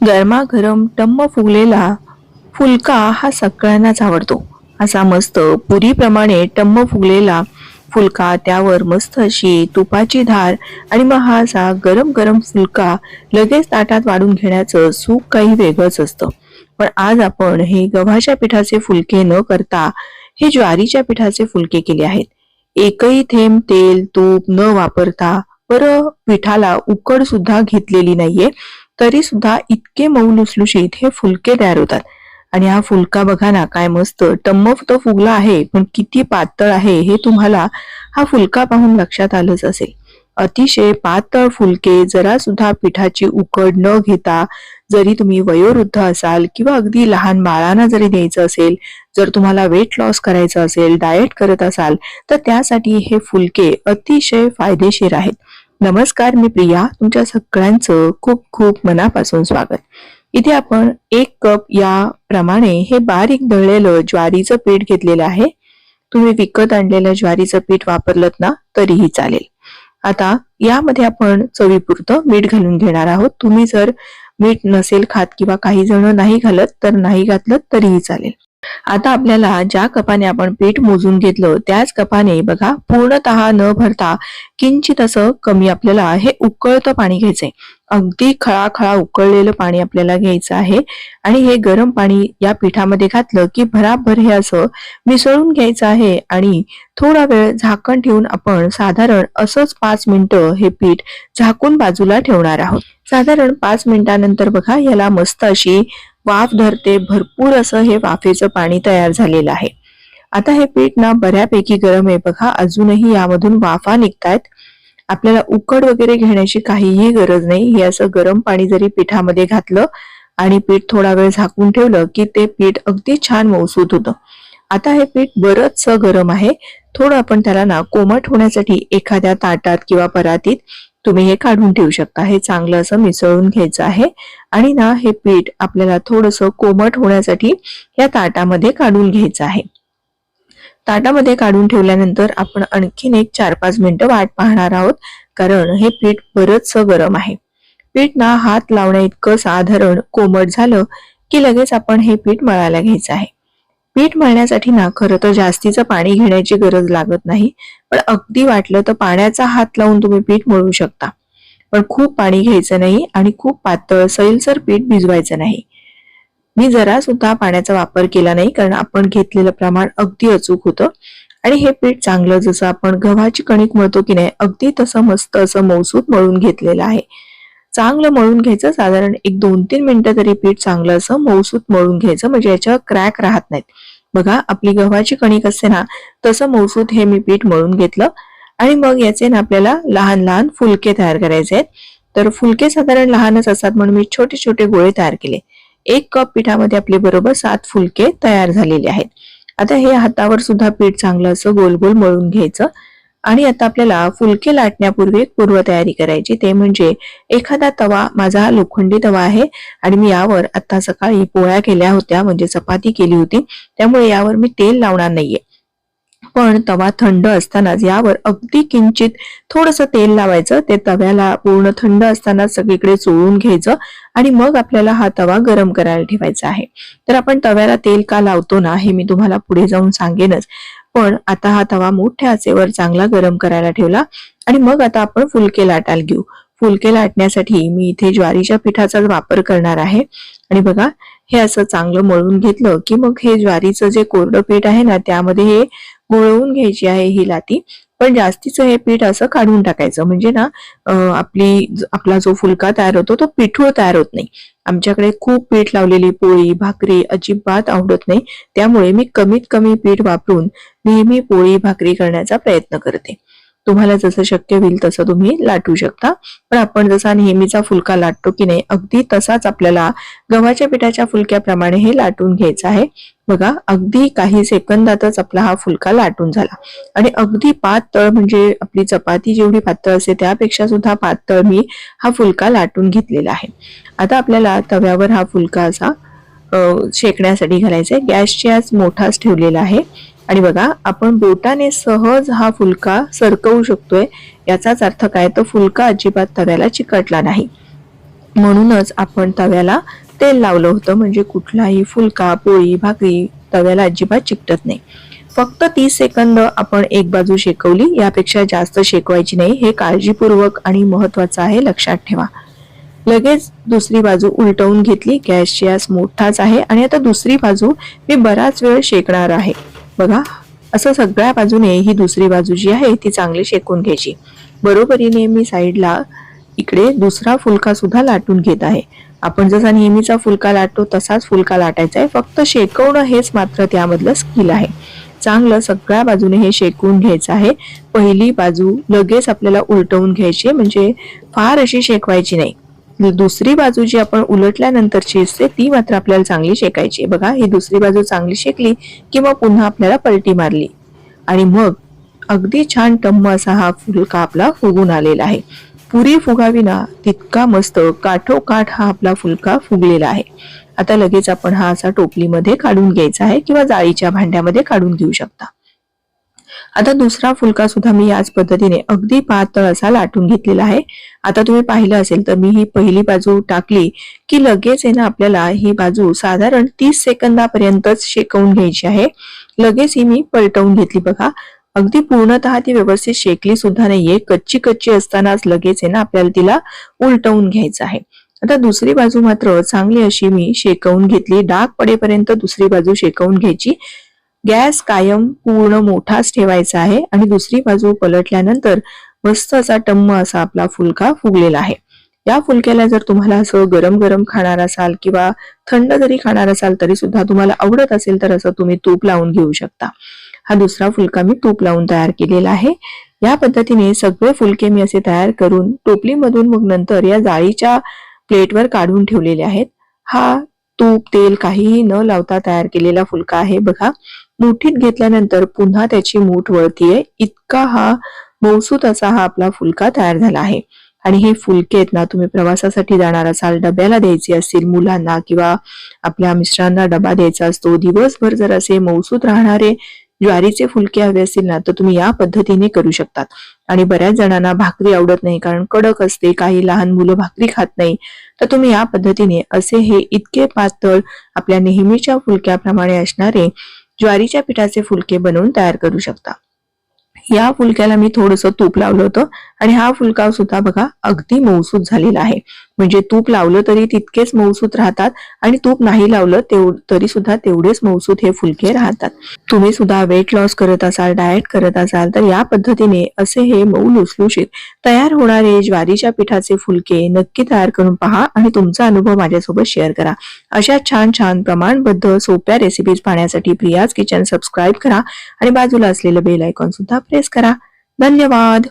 गरमागरम टम्म फुगलेला फुलका हा सगळ्यांनाच आवडतो. असा मस्त पुरीप्रमाणे टम्म फुगलेला फुलका त्यावर मस्त अशी तुपाची धार आणि मग हा असा गरम गरम फुलका लगेच ताटात वाढून घेण्याचं सुख काही वेगळंच असतं. पण आज आपण हे गव्हाच्या पिठाचे फुलके न करता हे ज्वारीच्या पिठाचे फुलके केले आहेत. एकही थेंब तेल तूप न वापरता बरं पिठाला उकड सुद्धा घेतलेली नाहीये. तरी सुद्धा इतके मऊ लुसलुशीत हे फुलके तयार होतात. आणि हा फुलका बघा ना काय मस्त टम्मफ तो फुगला आहे पण किती पातळ आहे हे तुम्हाला हा फुलका पाहून लक्षात आलंच असेल. अतिशय पातळ फुलके जरा सुद्धा पिठाची उकड न घेता जरी तुम्ही वयोवृद्ध असाल किंवा अगदी लहान बाळांना जरी द्यायचं असेल जर तुम्हाला वेट लॉस करायचं असेल डाएट करत असाल तर त्यासाठी हे फुलके अतिशय फायदेशीर आहेत. नमस्कार मी प्रिया. तुमच्या सगळ्यांचं खूप खूप मनापासून स्वागत. इथे आपण एक कप या प्रमाणे हे बारीक दळलेलं ज्वारीचं पीठ घेतलेलं आहे. तुम्ही विकत आणलेलं ज्वारीचं पीठ वापरलं ना तरीही चालेल. आता यामध्ये आपण चवीपुरतं मीठ घालून घेणार आहोत. तुम्ही जर मीठ नसेल खात किंवा काही जण नाही घालत तर नाही घातलं तरीही चालेल. आता आपल्याला ज्या कपाने आपण पीठ मोजून घेतलं त्याच कपाने बघा पूर्णतः न भरता किंचित असं कमी आपल्याला हे उकळतं पाणी घ्यायचंय. अगदी खळाखळा उकळलेलं पाणी आपल्याला घ्यायचं आहे. आणि हे गरम पाणी या पिठामध्ये घातलं की भराभर हे असं मिसळून घ्यायचं आहे. आणि थोडा वेळ झाकण ठेवून आपण साधारण असंच पाच मिनिटं हे पीठ झाकून बाजूला ठेवणार आहोत. साधारण पाच मिनिटानंतर बघा याला मस्त अशी वाफ धरते भरपूर असं हे वाफेचं पाणी तयार झालेलं आहे. आता हे पीठ ना बऱ्यापैकी गरम आहे. बघा अजूनही यामधून वाफा निघतायत. आपल्याला उकड वगैरे घेण्याची काहीही गरज नाही. हे असं गरम पाणी जरी पिठामध्ये घातलं आणि पीठ थोडा वेळ झाकून ठेवलं की ते पीठ अगदी छान मौसूत होतं. आता हे पीठ बरंच गरम आहे. थोडं आपण त्याला ना कोमट होण्यासाठी एखाद्या ताटात किंवा परातीत तुम्ही हे काढून ठेवू शकता. हे चांगलं असं मिसळून घ्यायचं आहे. आणि ना हे पीठ आपल्याला थोडस कोमट होण्यासाठी या ताटामध्ये काढून घ्यायचं आहे. ताटामध्ये काढून ठेवल्यानंतर आपण आणखीन एक चार पाच मिनिटं वाट पाहणार आहोत. कारण हे पीठ बरंच गरम आहे. पीठ ना हात लावण्या इतकं साधारण कोमट झालं की लगेच आपण हे पीठ मळायला घ्यायचं आहे. पीठ मळण्यासाठी ना खरं तर जास्तीचं पाणी घेण्याची गरज लागत नाही. पण अगदी वाटलं तर पाण्याचा हात लावून तुम्ही पीठ मळू शकता. पण खूप पाणी घ्यायचं नाही आणि खूप पातळ सैलसर पीठ भिजवायचं नाही. मी जरा सुद्धा पाण्याचा वापर केला नाही कारण आपण घेतलेलं प्रमाण अगदी अचूक होतं. आणि हे पीठ चांगलं जसं आपण गव्हाची कणिक मळतो की नाही अगदी तसं मस्त असं मौसूत मळून घेतलेलं आहे. चांगलं मळून घ्यायचं साधारण एक दोन तीन मिनिटं तरी पीठ चांगलं असं मौसूत मळून घ्यायचं म्हणजे याच्यावर क्रॅक राहत नाहीत. बघा आपली गव्हाची कणिक असते ना तसं मौसूत हे मी पीठ मळून घेतलं. आणि मग याचे ना आपल्याला लहान लहान फुलके तयार करायचे आहेत. तर फुलके साधारण लहानच असतात म्हणून मी छोटे छोटे गोळे तयार केले. एक कप पिठामध्ये आपले बरोबर सात फुलके तयार झालेले आहेत. आता हे हातावर सुद्धा पीठ चांगलं असं गोल गोल मळून घ्यायचं. आणि आता आपल्याला फुलके लाटण्यापूर्वी एक पूर्व तयारी करायची. ते म्हणजे एखादा तवा माझा लोखंडी तवा आहे आणि मी यावर आता सकाळी पोळ्या केल्या होत्या म्हणजे चपाती केली होती. त्यामुळे यावर मी तेल लावणार नाहीये. पण तवा थंड असतानाच यावर अगदी किंचित थोडस तेल लावायचं. ते तव्याला पूर्ण थंड असताना सगळीकडे चोळून घ्यायचं आणि मग आपल्याला हा तवा गरम करायला ठेवायचा आहे. तर आपण तव्याला तेल का लावतो ना हे मी तुम्हाला पुढे जाऊन सांगेनच. पण आता हा तवा मोठ्या आचेवर चांगला गरम करायला ठेवला आणि मग आता आपण फुलके लाटायला घेऊ. फुलके लाटण्यासाठी मी इथे ज्वारीच्या पिठाचा वापर करणार आहे. आणि बघा हे असं चांगलं मळून घेतलं की मग हे ज्वारीचं जे कोरडं पीठ आहे ना त्यामध्ये हे गोळवून घ्यायची आहे ही लाती पण जास्तीचं हे पीठ असं काढून टाकायचं. म्हणजे ना आपली आपला जो फुलका तयार होतो तो पिठूळ तयार होत नाही. आमच्याकडे खूप पीठ लावलेली पोळी भाकरी अजिबात आवडत नाही. त्यामुळे मी कमीत कमी पीठ वापरून नेहमी पोळी भाकरी करण्याचा प्रयत्न करते. तुम्हाला जसं शक्य होईल तसं तुम्ही लाटू शकता. पण आपण जसा नेहमीचा फुलका लाटतो की नाही अगदी तसाच आपल्याला गव्हाच्या पिठाच्या फुलक्याप्रमाणे हे लाटून घ्यायचं आहे. बघा अगदी काही सेकंदातच आपला हा फुलका लाटून झाला. आणि अगदी पातळ म्हणजे आपली चपाती जेवढी पातळ असते त्यापेक्षा सुद्धा पातळ मी हा फुलका लाटून घेतलेला आहे. आता आपल्याला तव्यावर हा फुलका असा शेकण्यासाठी घालायचा आहे गॅसची आज मोठाच ठेवलेला आहे. आणि बघा आपण बोटाने सहज हा फुलका सरकवू शकतोय. याचाच अर्थ काय? तर फुलका अजिबात तव्याला चिकटला नाही. म्हणूनच आपण तव्याला तेल लावलं होतं. म्हणजे कुठलाही फुलका पोळी भाकरी तव्याला अजिबात चिकटत नाही. फक्त तीस सेकंद आपण एक बाजू शेकवली. यापेक्षा जास्त शेकवायची नाही. हे काळजीपूर्वक आणि महत्वाचं आहे लक्षात ठेवा. लगेच दुसरी बाजू उलटवून घेतली. गॅसची आस मोठाच आहे. आणि आता दुसरी बाजू मी बराच वेळ शेकणार आहे. बघा असं सगळ्या बाजूने ही दुसरी बाजू जी आहे ती चांगली शेकून घ्यायची. बरोबरीने मी साईडला इकडे दुसरा फुलका सुद्धा लाटून घेत आहे. आपण जसा नेहमीचा फुलका लाटतो तसाच फुलका लाटायचा आहे. फक्त शेकवणं हेच मात्र त्यामधलं स्किल आहे. चांगलं सगळ्या बाजूने हे शेकून घ्यायचं आहे. पहिली बाजू लगेच आपल्याला उलटवून घ्यायची आहे, म्हणजे फार अशी शेकवायची नाही. दुसरी बाजू जी आपण उलटल्यानंतरची असते ती मात्र आपल्याला चांगली शेकायची बघा ही दुसरी बाजू चांगली शेकली की मग पुन्हा आपल्याला पलटी मारली. आणि मग अगदी छान टम्म असा हा फुलका आपला फुगून आलेला आहे. पुरी फुगावी ना तितका मस्त काठोकाठ हा आपला फुलका फुगलेला आहे. आता लगेच आपण हा असा टोपलीमध्ये काढून घ्यायचा आहे किंवा जाळीच्या भांड्यामध्ये काढून घेऊ शकता. आता दुसरा फुलका सुद्धा मी याच पद्धतीने अगदी पातळ असा लाटून घेतलेला आहे. आता तुम्ही पाहिलं असेल तर मी ही पहिली बाजू टाकली की लगेच आहे ना आपल्याला ही बाजू साधारण तीस सेकंदापर्यंतच शेकवून घ्यायची आहे. लगेच ही मी पलटवून घेतली बघा. अगदी पूर्णतः ती व्यवस्थित शेकली सुद्धा नाहीये. कच्ची कच्ची असतानाच लगेच आहे ना आपल्याला तिला उलटवून घ्यायचं आहे. आता दुसरी बाजू मात्र चांगली अशी मी शेकवून घेतली. डाग पडेपर्यंत दुसरी बाजू शेकवून घ्यायची. गॅस कायम पूर्ण मोठाच ठेवायचा आहे आणि दुसरी बाजू पलटल्यानंतर मस्त असा टम्म असा आपला फुलका फुगलेला आहे. या फुलक्याला जर तुम्हाला असं गरम गरम खाणार असाल किंवा थंड जरी खाणार असाल तरी सुद्धा तुम्हाला आवडत असेल तर असं तुम्ही तूप लावून घेऊ शकता. हा दुसरा फुलका मी तूप लावून तयार केलेला आहे. या पद्धतीने सगळे फुलके मी असे तयार करून टोपलीमधून मग नंतर या जाळीच्या प्लेटवर काढून ठेवलेले आहेत. हा तूप तेल काहीही न लावता तयार केलेला फुलका आहे बघा. मुठीत घेतल्यानंतर पुन्हा त्याची मूठ वळतीये. इतका हा मौसूत असा हा आपला फुलका तयार झाला आहे. आणि हे फुलके आहेत ना तुम्ही प्रवासासाठी जाणार असाल डब्याला द्यायचे असतील मुलांना किंवा आपल्या मिस्टरांना डबा द्यायचा असतो दिवसभर जर असे मौसूत राहणारे ज्वारीचे फुलके हवे असतील ना तर तुम्ही या पद्धतीने करू शकतात. आणि बऱ्याच जणांना भाकरी आवडत नाही कारण कडक असते काही लहान मुलं भाकरी खात नाही. तर तुम्ही या पद्धतीने असे हे इतके पातळ आपल्या नेहमीच्या फुलक्याप्रमाणे असणारे ज्वारीच्या पिठाचे फुलके बनवून तयार करू शकता. या फुलक्याला मी थोडस तूप लावलं होतं आणि हा फुलका सुद्धा बघा अगदी मौसूत झालेला आहे. म्हणजे तूप लावलं तरी तितकेच मौसूत राहतात आणि तूप नाही लावलं तेव तरी सुद्धा तेवढेच मौसूत हे फुलके राहतात. तुम्ही सुद्धा वेट लॉस करत असाल डाएट करत असाल तर या पद्धतीने असे हे मऊ लुसलुशीत तयार होणारे ज्वारीच्या पिठाचे फुलके नक्की तयार करून पहा आणि तुमचा अनुभव माझ्यासोबत शेअर करा. अशा छान छान प्रमाणबद्ध सोप्या रेसिपीज पाहण्यासाठी प्रियाज किचन सबस्क्राईब करा आणि बाजूला असलेलं बेल आयकॉन सुद्धा प्रेस करा. धन्यवाद!